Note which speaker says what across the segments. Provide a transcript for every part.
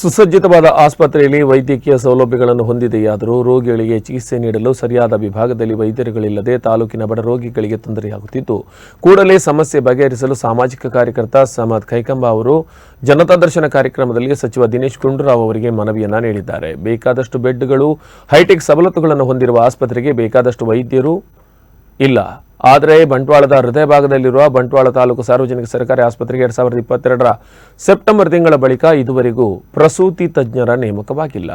Speaker 1: ಸುಸಜ್ಜಿತವಾದ ಆಸ್ಪತ್ರೆಯಲ್ಲಿ ವೈದ್ಯಕೀಯ ಸೌಲಭ್ಯಗಳನ್ನು ಹೊಂದಿದೆಯಾದರೂ ರೋಗಿಗಳಿಗೆ ಚಿಕಿತ್ಸೆ ನೀಡಲು ಸರಿಯಾದ ವಿಭಾಗದಲ್ಲಿ ವೈದ್ಯರುಗಳಿಲ್ಲದೆ ತಾಲೂಕಿನ ಬಡ ರೋಗಿಗಳಿಗೆ ತೊಂದರೆಯಾಗುತ್ತಿದ್ದು, ಕೂಡಲೇ ಸಮಸ್ಯೆ ಬಗೆಹರಿಸಲು ಸಾಮಾಜಿಕ ಕಾರ್ಯಕರ್ತ ಸಮದ್ ಕೈಕಂಬ ಅವರು ಜನತಾ ದರ್ಶನ ಕಾರ್ಯಕ್ರಮದಲ್ಲಿ ಸಚಿವ ದಿನೇಶ್ ಗುಂಡೂರಾವ್ ಅವರಿಗೆ ಮನವಿಯನ್ನು ನೀಡಿದ್ದಾರೆ. ಬೇಕಾದಷ್ಟು ಬೆಡ್ಗಳು, ಹೈಟೆಕ್ ಸವಲತ್ತುಗಳನ್ನು ಹೊಂದಿರುವ ಆಸ್ಪತ್ರೆಗೆ ಬೇಕಾದಷ್ಟು ವೈದ್ಯರು ಇಲ್ಲ. ಆದರೆ ಬಂಟ್ವಾಳದ ಹೃದಯ ಭಾಗದಲ್ಲಿರುವ ಬಂಟ್ವಾಳ ತಾಲೂಕು ಸಾರ್ವಜನಿಕ ಸರ್ಕಾರಿ ಆಸ್ಪತ್ರೆಗೆ ಎರಡ್ ಸಾವಿರದ ಇಪ್ಪತ್ತೆರಡರ ಸೆಪ್ಟೆಂಬರ್ ತಿಂಗಳ ಬಳಿಕ ಇದುವರೆಗೂ ಪ್ರಸೂತಿ ತಜ್ಞರ ನೇಮಕವಾಗಿಲ್ಲ.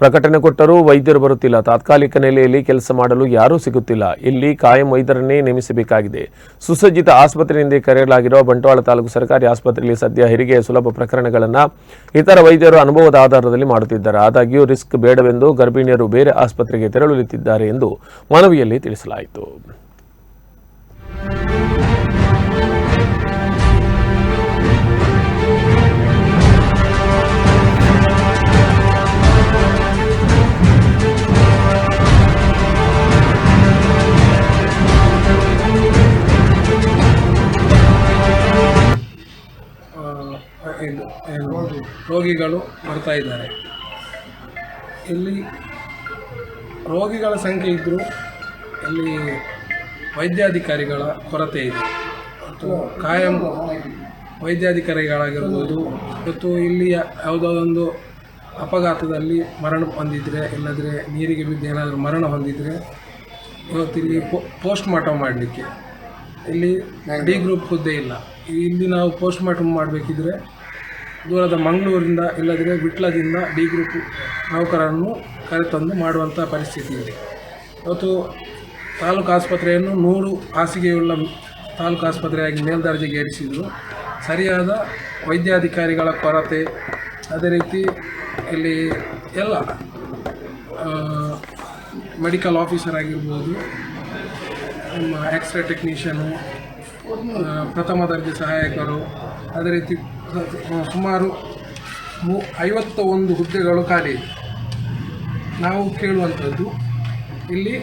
Speaker 1: ಪ್ರಕಟಣೆ ಕೊಟ್ಟರೂ ವೈದ್ಯರು ಬರುತ್ತಿಲ್ಲ. ತಾತ್ಕಾಲಿಕ ನೆಲೆಯಲ್ಲಿ ಕೆಲಸ ಮಾಡಲು ಯಾರೂ ಸಿಗುತ್ತಿಲ್ಲ. ಇಲ್ಲಿ ಕಾಯಂ ವೈದ್ಯರನ್ನೇ ನೇಮಿಸಬೇಕಾಗಿದೆ. ಸುಸಜ್ಜಿತ ಆಸ್ಪತ್ರೆಯಿಂದ ಕರೆಯಲಾಗಿರುವ ಬಂಟ್ವಾಳ ತಾಲೂಕು ಸರ್ಕಾರಿ ಆಸ್ಪತ್ರೆಯಲ್ಲಿ ಸದ್ಯ ಹೆರಿಗೆಯ ಸುಲಭ ಪ್ರಕರಣಗಳನ್ನು ಇತರ ವೈದ್ಯರು ಅನುಭವದ ಆಧಾರದಲ್ಲಿ ಮಾಡುತ್ತಿದ್ದಾರೆ. ಆದಾಗ್ಯೂ ರಿಸ್ಕ್ ಬೇಡವೆಂದು ಗರ್ಭಿಣಿಯರು ಬೇರೆ ಆಸ್ಪತ್ರೆಗೆ ತೆರಳುತ್ತಿದ್ದಾರೆ ಎಂದು ಮನವಿಯಲ್ಲಿ ತಿಳಿಸಲಾಯಿತು.
Speaker 2: ರೋಗಿಗಳು ಬರ್ತಾ ಇದ್ದಾರೆ. ಇಲ್ಲಿ ರೋಗಿಗಳ ಸಂಖ್ಯೆ ಇದ್ದರೂ ಇಲ್ಲಿ ವೈದ್ಯಾಧಿಕಾರಿಗಳ ಕೊರತೆ ಇದೆ. ಮತ್ತು ಕಾಯಂ ವೈದ್ಯಾಧಿಕಾರಿಗಳಾಗಿರ್ಬೋದು, ಮತ್ತು ಇಲ್ಲಿ ಯಾವುದಾದೊಂದು ಅಪಘಾತದಲ್ಲಿ ಮರಣ ಹೊಂದಿದರೆ, ಇಲ್ಲದ್ರೆ ನೀರಿಗೆ ಬಿದ್ದು ಏನಾದರೂ ಮರಣ ಹೊಂದಿದರೆ ಇವತ್ತಿಲ್ಲಿ ಪೋಸ್ಟ್ ಮಾರ್ಟಮ್ ಮಾಡಲಿಕ್ಕೆ. ಇಲ್ಲಿ ಡಿ ಗ್ರೂಪ್ ಹುದ್ದೆ ಇಲ್ಲ. ಇಲ್ಲಿ ನಾವು ಪೋಸ್ಟ್ ಮಾರ್ಟಮ್ ಮಾಡಬೇಕಿದ್ರೆ ದೂರದ ಮಂಗಳೂರಿಂದ ಇಲ್ಲದಿದ್ದರೆ ವಿಟ್ಲದಿಂದ ಡಿ ಗ್ರೂಪ್ ನೌಕರರನ್ನು ಕರೆತಂದು ಮಾಡುವಂಥ ಪರಿಸ್ಥಿತಿ ಇದೆ ಇವತ್ತು ತಾಲೂಕು ಆಸ್ಪತ್ರೆಯನ್ನು ನೂರು ಹಾಸಿಗೆಯುಳ್ಳ ತಾಲೂಕು ಆಸ್ಪತ್ರೆಯಾಗಿ ಮೇಲ್ದರ್ಜೆಗೆ ಏರಿಸಿದರು. ಸರಿಯಾದ ವೈದ್ಯಾಧಿಕಾರಿಗಳ ಕೊರತೆ, ಅದೇ ರೀತಿ ಇಲ್ಲಿ ಎಲ್ಲ ಮೆಡಿಕಲ್ ಆಫೀಸರ್ ಆಗಿರ್ಬೋದು, ನಮ್ಮ ಎಕ್ಸ್ರೇ ಟೆಕ್ನಿಷಿಯನು ಪ್ರಥಮ ದರ್ಜೆ ಸಹಾಯಕರು, ಅದೇ ರೀತಿ ಸುಮಾರು ಮೂ ಐವತ್ತ ಒಂದು ಹುದ್ದೆಗಳು ಖಾಲಿ ನಾವು ಕೇಳುವಂಥದ್ದು ಇಲ್ಲಿ